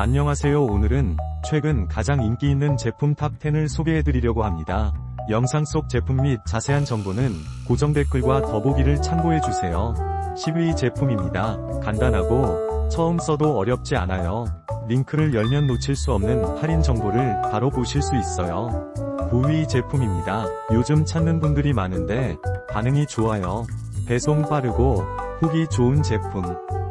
안녕하세요 오늘은 최근 가장 인기 있는 제품 탑10을 소개해드리려고 합니다. 영상 속 제품 및 자세한 정보는 고정 댓글과 더보기를 참고해주세요. 10위 제품입니다. 간단하고 처음 써도 어렵지 않아요. 링크를 열면 놓칠 수 없는 할인 정보를 바로 보실 수 있어요. 9위 제품입니다. 요즘 찾는 분들이 많은데 반응이 좋아요. 배송 빠르고 후기 좋은 제품.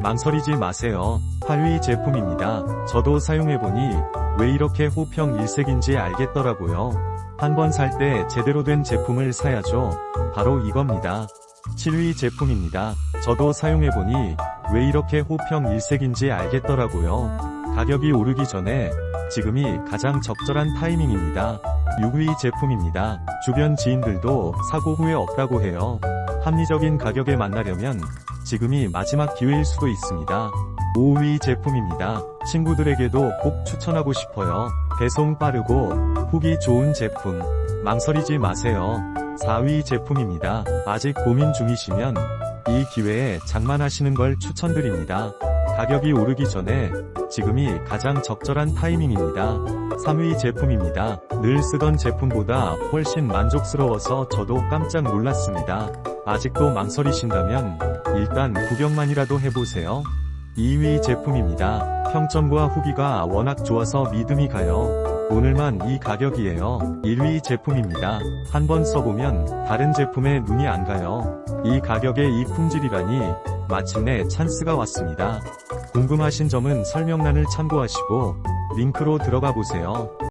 망설이지 마세요. 8위 제품입니다. 저도 사용해보니 왜 이렇게 호평 일색인지 알겠더라고요. 한 번 살 때 제대로 된 제품을 사야죠. 바로 이겁니다. 7위 제품입니다. 저도 사용해보니 왜 이렇게 호평 일색인지 알겠더라고요. 가격이 오르기 전에 지금이 가장 적절한 타이밍입니다. 6위 제품입니다. 주변 지인들도 사고 후에 없다고 해요. 합리적인 가격에 만나려면 지금이 마지막 기회일 수도 있습니다. 5위 제품입니다. 친구들에게도 꼭 추천하고 싶어요. 배송 빠르고 후기 좋은 제품. 망설이지 마세요. 4위 제품입니다. 아직 고민 중이시면 이 기회에 장만하시는 걸 추천드립니다. 가격이 오르기 전에 지금이 가장 적절한 타이밍입니다. 3위 제품입니다. 늘 쓰던 제품보다 훨씬 만족스러워서 저도 깜짝 놀랐습니다. 아직도 망설이신다면 일단 구경만이라도 해보세요. 2위 제품입니다. 평점과 후기가 워낙 좋아서 믿음이 가요. 오늘만 이 가격이에요. 1위 제품입니다. 한번 써보면 다른 제품에 눈이 안 가요. 이 가격에 이 품질이라니 마침내 찬스가 왔습니다. 궁금하신 점은 설명란을 참고하시고 링크로 들어가 보세요.